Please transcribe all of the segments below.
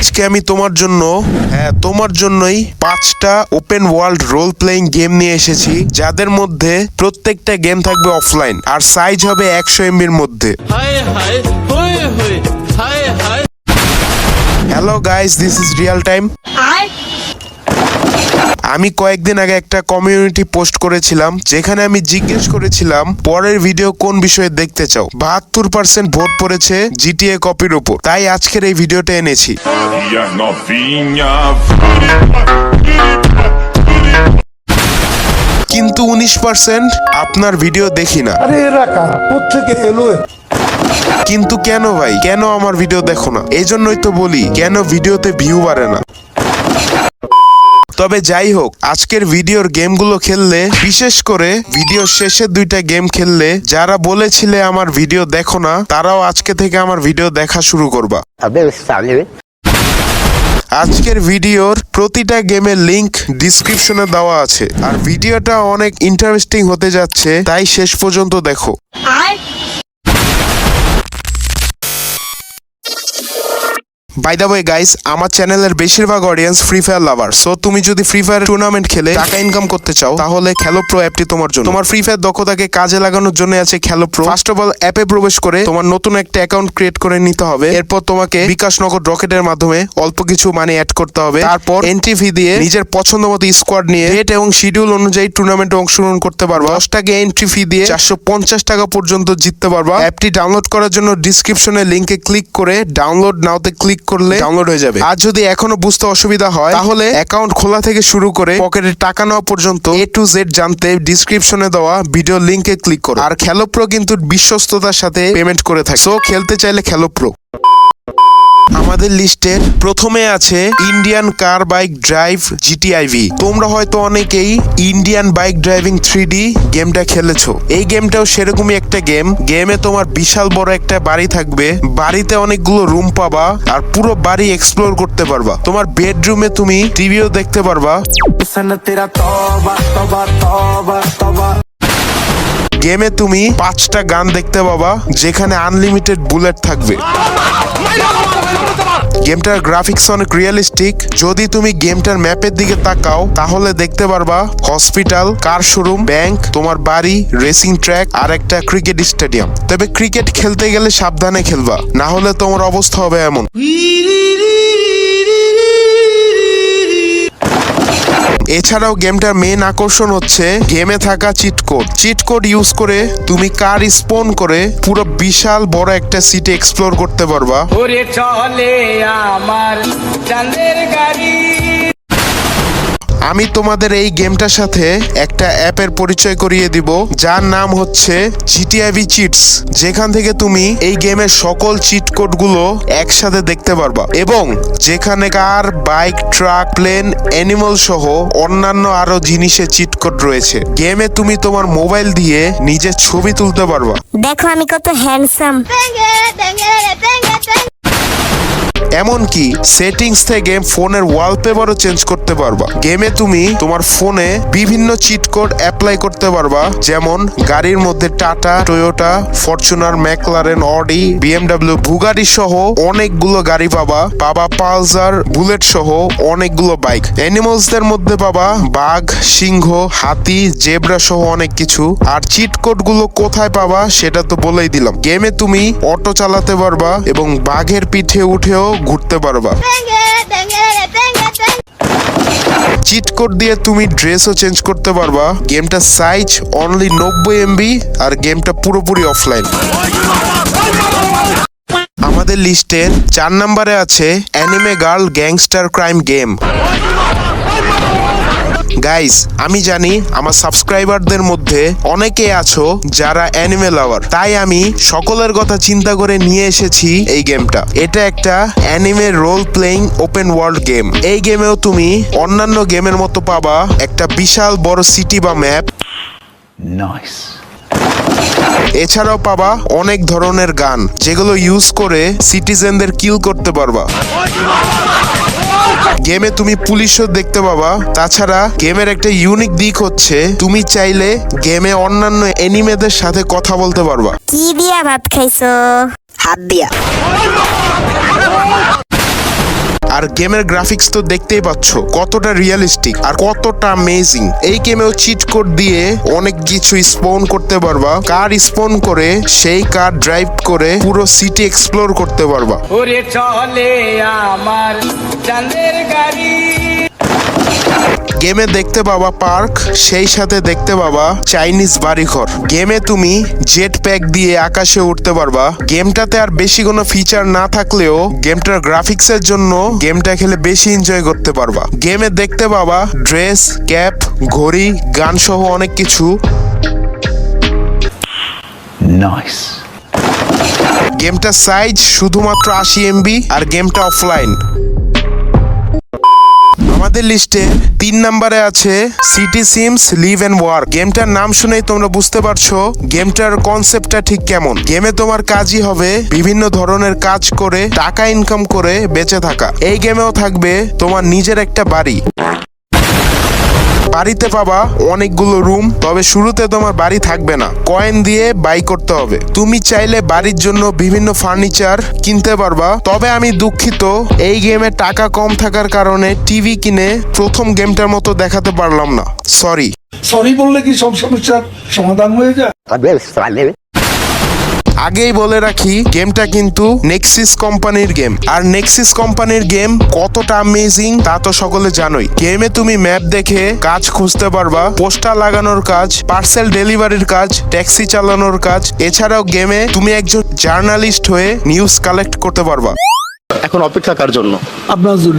আজকে আমি তোমার জন্য হ্যাঁ তোমার জন্যই পাঁচটা open world role playing game নিয়ে এসেছি যাদের মধ্যে প্রত্যেকটা গেম থাকবে অফলাইন আর সাইজ হবে একশো এমবির মধ্যে। হায় হায় হয়ে হয়ে হায়। Hi hello guys this is real time আমি কয়েকদিন আগে একটা কমিউনিটি পোস্ট করেছিলাম যেখানে আমি জিজ্ঞেস করেছিলাম পরের ভিডিও কোন বিষয়ে দেখতে চাও? বাহাত্তর পার্সেন্ট ভোট পড়েছে জিটিএ কপির উপর। তাই আজকের এই ভিডিওটা এনেছি। কিন্তু উনিশ পার্সেন্ট আপনার ভিডিও দেখি না। আরে এরা কোথেকে এলো? কিন্তু কেন ভাই? কেন আমার ভিডিও দেখো না? এই জন্যই তো বলি কেন ভিডিওতে ভিউ বাড়ে না? তবে যাই হোক আজকের ভিডিওর গেমগুলো খেললে বিশেষ করে ভিডিও শেষে দুইটা গেম খেললে যারা বলেছিলে আমার ভিডিও দেখো না তারাও আজকে থেকে আমার ভিডিও দেখা শুরু করবা। আজকের ভিডিওর প্রতিটা গেমের লিংক ডিসক্রিপশনে দেওয়া আছে। আর ভিডিওটা অনেক ইন্টারেস্টিং হতে যাচ্ছে তাই শেষ পর্যন্ত দেখো। বাই গাইস আমার চ্যানেলের বেশিরভাগ audience free fire lover so তুমি যদি ফ্রি ফায়ার টুর্নামেন্ট খেলে, টাকা ইনকাম করতে চাও, তাহলে খেলো প্রো অ্যাপটি তোমার জন্য। তোমার ফ্রি ফায়ার দক্ষতাকে কাজে লাগানোর জন্য আছে খেলো প্রো ফার্স্ট অফ অল অ্যাপে প্রবেশ করে তোমার নতুন একটা অ্যাকাউন্ট ক্রিয়েট করে নিতে হবে। এরপর তোমাকে বিকাশ নগর রকেটের মাধ্যমে অল্প কিছু মানি অ্যাড করতে হবে। তারপর এন্ট্রি ফি দিয়ে নিজের পছন্দ মতো স্কোয়াড নিয়ে ডেট এবং শিডিউল অনুযায়ী টুর্নামেন্টে অংশগ্রহণ করতে পারবা। দশ টাকা এন্ট্রি ফি দিয়ে চারশো পঞ্চাশ টাকা পর্যন্ত জিততে পারবা। অ্যাপটি ডাউনলোড করার জন্য ডিসক্রিপশনে লিংকে ক্লিক করে ডাউনলোড নাওতে ক্লিক করলে ডাউনলোড হয়ে যাবে। আর যদি এখনও বুঝতে অসুবিধা হয় তাহলে অ্যাকাউন্ট খোলা থেকে শুরু করে পকেটে টাকা নেওয়া পর্যন্ত এ টু জেড জানতে ডিসক্রিপশনে দেওয়া ভিডিও লিংকে ক্লিক করো। আর খেলো প্রো কিন্তু বিশ্বস্ততার সাথে পেমেন্ট করে থাকে। সো খেলতে চাইলে খেলো প্রো আমাদের লিস্টের প্রথমে আছে Indian car bike drive GTIV তোমরা হয়তো অনেকেই ইন্ডিয়ান বাইক ড্রাইভিং থ্রি গেমটা খেলেছো। এই গেমটাও সেরকমই একটা গেম গেমে তোমার বিশাল বড় একটা বাড়ি থাকবে। বাড়িতে অনেকগুলো রুম পাবা আর পুরো বাড়ি এক্সপ্লোর করতে পারবা। তোমার বেডরুমে তুমি টিভিও দেখতে পারবা। গেমে তুমি পাঁচটা গান দেখতে পাবা, যেখানে আনলিমিটেড বুলেট থাকবে। গেমটার গ্রাফিক্স অনেক রিয়েলিস্টিক যদি তুমি গেমটার ম্যাপের দিকে তাকাও, তাহলে দেখতে পারবা হসপিটাল কার শোরুম ব্যাংক তোমার বাড়ি রেসিং ট্র্যাক আর একটা ক্রিকেট স্টেডিয়াম তবে ক্রিকেট খেলতে গেলে সাবধানে খেলবা না হলে তোমার অবস্থা হবে এমন। এছাড়াও গেমটার মেন আকর্ষণ হচ্ছে গেমে থাকা cheat code cheat code use করে তুমি কার স্পন করে পুরো বিশাল বড় একটা সিটি এক্সপ্লোর করতে পারবা। আমি তোমাদের এই গেমটার সাথে একটা অ্যাপের পরিচয় করিয়ে দিব যার নাম হচ্ছে জিটিআইভি চিটস যেখান থেকে তুমি এই গেমের সকল চিট কোডগুলো একসাথে দেখতে পারবা এবং যেখানে car bike truck plane animal সহ অন্যান্য আরও জিনিসের চিট কোড রয়েছে। গেমে তুমি তোমার মোবাইল দিয়ে নিজের ছবি তুলতে পারবা। দেখো আমি কত হ্যান্ডসাম এমনকি সেটিংস থেকে ফোনের ওয়ালপেপারও চেঞ্জ করতে পারবা। গেমে তুমি তোমার ফোনে বিভিন্ন চিট কোড অ্যাপ্লাই করতে পারবা, যেমন গাড়ির মধ্যে Tata Toyota Fortuner McLaren Audi BMW Bugatti সহ অনেকগুলো গাড়ি পাবা। পাবা পালসার বুলেট সহ অনেকগুলো বাইক অ্যানিমালসদের মধ্যে পাবা বাঘ, সিংহ, হাতি, জেব্রা সহ অনেক কিছু। আর চিট কোডগুলো কোথায় পাবা সেটা তো বলেই দিলাম। গেমে তুমি অটো চালাতে পারবা এবং বাঘের পিঠে উঠেও ঘুরতে পারবা। চিট কোড দিয়ে তুমি ড্রেসও চেঞ্জ করতে পারবা। গেমটা সাইজ অনলি নব্বই এমবি আর গেমটা পুরোপুরি অফলাইন আমাদের লিস্টের চার নম্বরে আছে anime girl gangster crime game guys আমি জানি আমার সাবস্ক্রাইবারদের মধ্যে অনেকে আছো যারা অ্যানিমে লাভার তাই আমি সকলের কথা চিন্তা করে নিয়ে এসেছি এই গেমটা এটা একটা anime role playing open world game এই গেমেও তুমি অন্যান্য গেমের মতো পাবা একটা বিশাল বড় সিটি বা ম্যাপ এছাড়াও পাবা অনেক ধরনের গান যেগুলো ইউজ করে সিটিজেনদের কিল করতে পারবা। গেমে তুমি পুলিশও দেখতে পাবা। তাছাড়া গেমের একটা ইউনিক দিক হচ্ছে তুমি চাইলে গেমে অন্যান্য এনিমেদের সাথে কথা বলতে পারবা। কি দিয়া ভাত খাইছো? হাত দিয়া। আর গেমের গ্রাফিক্স তো দেখতেই পাচ্ছ, কতটা রিয়েলিস্টিক আর কতটা অ্যামেজিং এই গেমেও চিট কোড দিয়ে অনেক কিছু স্পন করতে পারবা। কার স্পন করে, সেই কার ড্রাইভ করে পুরো সিটি এক্সপ্লোর করতে পারবা। ওরে চলে আমার চাঁদের গাড়ি। গেমে দেখতে পাবা পার্ক সেই সাথে দেখতে পাবা চাইনিজ বাড়িঘর। গেমে তুমি জেট প্যাক দিয়ে আকাশে উঠতে পারবা। গেমটাতে আর বেশি কোনো ফিচার না থাকলেও গেমটার গ্রাফিক্সের জন্য গেমটা খেলে বেশি এনজয় করতে পারবা। গেমে দেখতে পাবা ড্রেস ক্যাপ ঘড়ি গান সহ অনেক কিছু। গেমটার সাইজ শুধুমাত্র আশি এমবি আর গেমটা অফলাইন আমাদের লিস্টে তিন নাম্বারে আছে city sims, live and work. গেমটার নাম শুনেই তোমরা বুঝতে পারছ গেমটার কনসেপ্টটা ঠিক কেমন। গেমে তোমার কাজই হবে বিভিন্ন ধরনের কাজ করে টাকা ইনকাম করে বেঁচে থাকা। এই গেমেও থাকবে তোমার নিজের একটা বাড়ি। বাড়িতে পাবা অনেকগুলো রুম তবে শুরুতে তোমার বাড়ি থাকবে না। কয়েন দিয়ে বাই করতে হবে। তুমি চাইলে বাড়ির জন্য বিভিন্ন ফার্নিচার কিনতে পারবা। তবে আমি দুঃখিত এই গেমে টাকা কম থাকার কারণে টিভি কিনে প্রথম গেমটার মতো দেখাতে পারলাম না। সরি সরি বললে কি সব সমস্যার সমাধান হয়ে যায়? আগেই বলে রাখি গেমটা কিন্তু নেক্সিস কোম্পানির গেম আর নেক্সিস কোম্পানির গেম কতটা অ্যামেজিং তা তো সকলে জানোই। গেমে তুমি ম্যাপ দেখে কাজ খুঁজতে পারবা পোস্টার লাগানোর কাজ পার্সেল ডেলিভারির কাজ ট্যাক্সি চালানোর কাজ। এছাড়াও গেমে তুমি একজন জার্নালিস্ট হয়ে নিউজ কালেক্ট করতে পারবা। এখন অপেক্ষা কার জন্য? আপনার জন্য।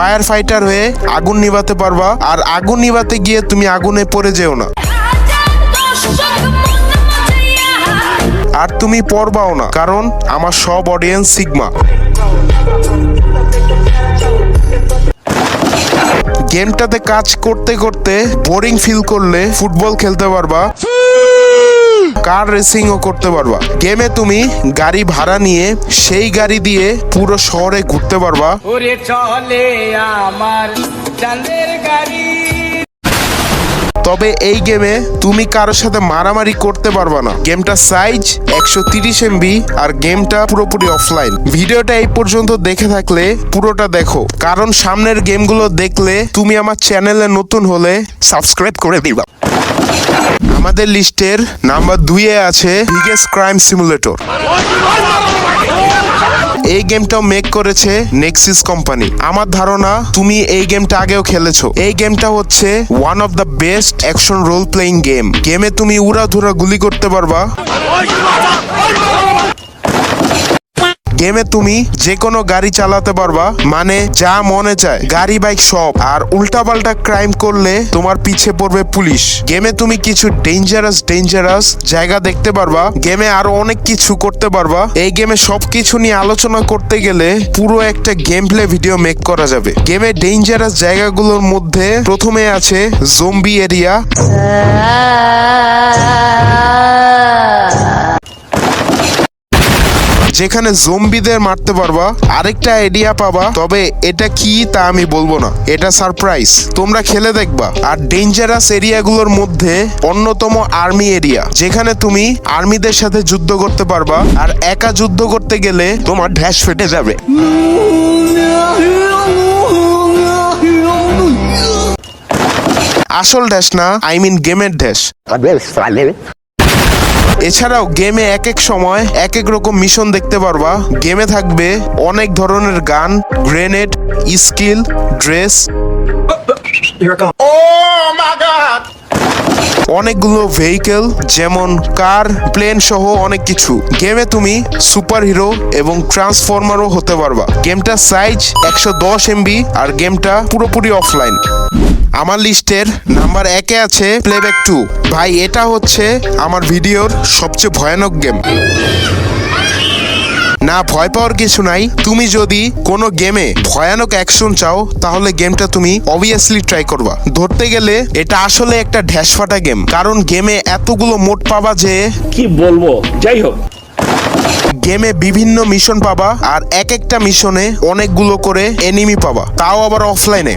ফায়ার ফাইটার হয়ে আগুন নিভাতে পারবা, আর আগুন নিভাতে গিয়ে তুমি আগুনে পড়ে যেও না। আর তুমি পড়বাও না, কারণ আমার সব অডিয়েন্স সিগমা। গেমটাতে কাজ করতে করতে বোরিং ফিল করলে ফুটবল খেলতে পারবা। কার রেসিংও করতে পারবা? গেমে তুমি গাড়ি ভাড়া নিয়ে সেই গাড়ি দিয়ে পুরো শহরে ঘুরতে পারবা। ওরে চলে আমার চাঁদের গাড়ি। তবে এই গেমে তুমি কারোর সাথে মারামারি করতে পারবা না। গেমটা সাইজ একশো তিরিশ এমবি আর গেমটা পুরোপুরি অফলাইন ভিডিওটা এই পর্যন্ত দেখে থাকলে পুরোটা দেখো। কারণ সামনের গেমগুলো দেখলে তুমি আমার চ্যানেলে নতুন হলে সাবস্ক্রাইব করে দিবা। আমাদের লিস্টের নাম্বার দুইয়ে আছে বিগেস্ট ক্রাইম সিমুলেটর এই গেমটাও মেক করেছে নেক্সিস কোম্পানি আমার ধারণা, তুমি এই গেমটা আগেও খেলেছো। এই গেমটা হচ্ছে one of the best action role playing game গেমে তুমি উড়াধুরা গুলি করতে পারবা। গেমে তুমি যে কোনো গাড়ি চালাতে পারবা মানে যা মনে চায় গাড়ি বাইক সব আর উল্টাপাল্টা ক্রাইম করলে তোমার পিছে পড়বে পুলিশ গেমে তুমি কিছু ডেঞ্জারাস ডেঞ্জারাস জায়গা দেখতে পারবা গেমে আরও অনেক কিছু করতে পারবা এই গেমে সবকিছু নিয়ে আলোচনা করতে গেলে পুরো একটা গেম প্লে ভিডিও মেক করা যাবে গেমে ডেঞ্জারাস জায়গাগুলোর মধ্যে প্রথমে আছে জম্বি এরিয়া যেখানে জম্বিদের মারতে পারবা, আরেকটা আইডিয়া পাবা, তবে এটা কি তা আমি বলব না। এটা সারপ্রাইজ তোমরা খেলে দেখবা। আর ডেঞ্জারাস এরিয়াগুলোর মধ্যে অন্যতম আর্মি এরিয়া যেখানে তুমি আর্মিদের সাথে যুদ্ধ করতে পারবা, আর একা যুদ্ধ করতে গেলে তোমার ঢ্যাস ফেটে যাবে। আসল ড্যাশ না আই মিন গেমের ড্যাশ এছাড়াও গেমে এক এক সময় এক এক রকম মিশন দেখতে পারবা। গেমে থাকবে অনেক ধরনের গান গ্রেনেড স্কিল ড্রেস। অনেকগুলো ভেহিকেল যেমন কার প্লেন সহ অনেক কিছু। গেমে তুমি সুপার হিরো এবং ট্রান্সফর্মারও হতে পারবা। গেমটার সাইজ একশো দশ এমবি আর গেমটা পুরোপুরি অফলাইন। আমার লিস্টের নাম্বার একে আছে প্লেব্যাক টু ভাই এটা হচ্ছে আমার ভিডিওর সবচেয়ে ভয়ানক গেম না ভয় পাওয়ার কিছু নাই। তুমি যদি কোনো গেমে ভয়ানক অ্যাকশন চাও তাহলে গেমটা তুমি অবভিয়াসলি ট্রাই করবা। ধরতে গেলে এটা আসলে একটা ঢ্যাস ফাটা গেম কারণ গেমে এতগুলো মোড পাবা যে কি বলব? যাই হোক। গেমে বিভিন্ন মিশন পাবা আর এক একটা মিশনে অনেকগুলো করে এনিমি পাবা। তাও আবার অফলাইনে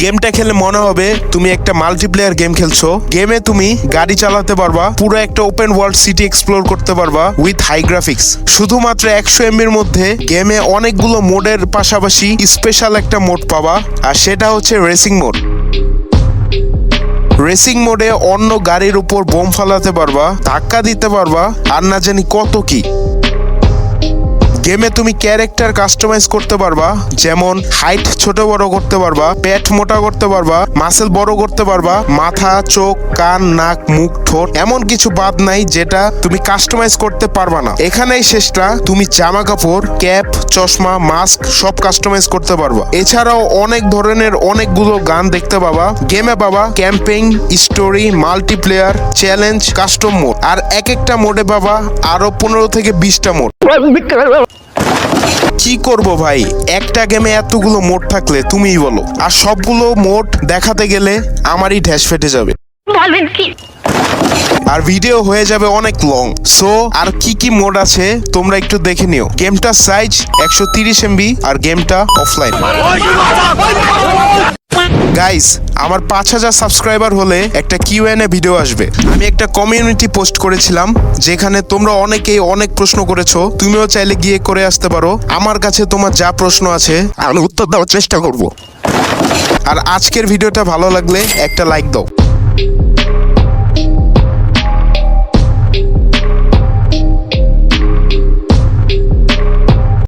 গেমটা খেলে মনে হবে তুমি একটা মাল্টিপ্লেয়ার গেম খেলছো। গেমে তুমি গাড়ি চালাতে পারবা, পুরো একটা ওপেন ওয়ার্ল্ড সিটি এক্সপ্লোর করতে পারবা উইথ হাই গ্রাফিক্স শুধুমাত্র একশো এমবির মধ্যে গেমে অনেকগুলো মোডের পাশাপাশি স্পেশাল একটা মোড পাবা, আর সেটা হচ্ছে রেসিং মোড রেসিং মোডে অন্য গাড়ির উপর বোম ফালাতে পারবা, ধাক্কা দিতে পারবা, আর না জানি কত কি। গেমে তুমি ক্যারেক্টার কাস্টমাইজ করতে পারবা, যেমন হাইট ছোট বড় করতে পারবা পেট মোটা করতে পারবা মাসেল বড় করতে পারবা, মাথা, চোখ, কান, নাক, মুখ, ঠোঁট, এমন কিছু বাদ নাই যেটা তুমি কাস্টমাইজ করতে পারবা না। এখানেই শেষটা, তুমি জামা কাপড় ক্যাপ চশমা মাস্ক সব কাস্টমাইজ করতে পারবা। এছাড়াও অনেক ধরনের অনেকগুলো গান দেখতে পাবা। গেমে পাবা camping story multiplayer challenge custom mode আর এক একটা মোডে পাবা আরও পনেরো থেকে বিশটা মোড কি করব ভাই? একটা গেমে এতগুলো মোড থাকলে তুমিই বলো। আর সবগুলো মোড দেখাতে গেলে আমারই ঢ্যাস ফেটে যাবে। আর ভিডিও হয়ে যাবে অনেক লং সো আর কি কি মোড আছে তোমরা একটু দেখে নিও। গেমটা সাইজ একশো তিরিশ এমবি আর গেমটা অফলাইন গাইস আমার পাঁচ হাজার সাবস্ক্রাইবার হলে একটা কিউ এন এ ভিডিও আসবে। আমি একটা কমিউনিটি পোস্ট করেছিলাম, যেখানে তোমরা অনেকেই অনেক প্রশ্ন করেছ। তুমিও চাইলে গিয়ে করে আসতে পারো। আমার কাছে তোমার যা প্রশ্ন আছে, আমি উত্তর দেওয়ার চেষ্টা করব। আর আজকের ভিডিওটা ভালো লাগলে একটা লাইক দাও।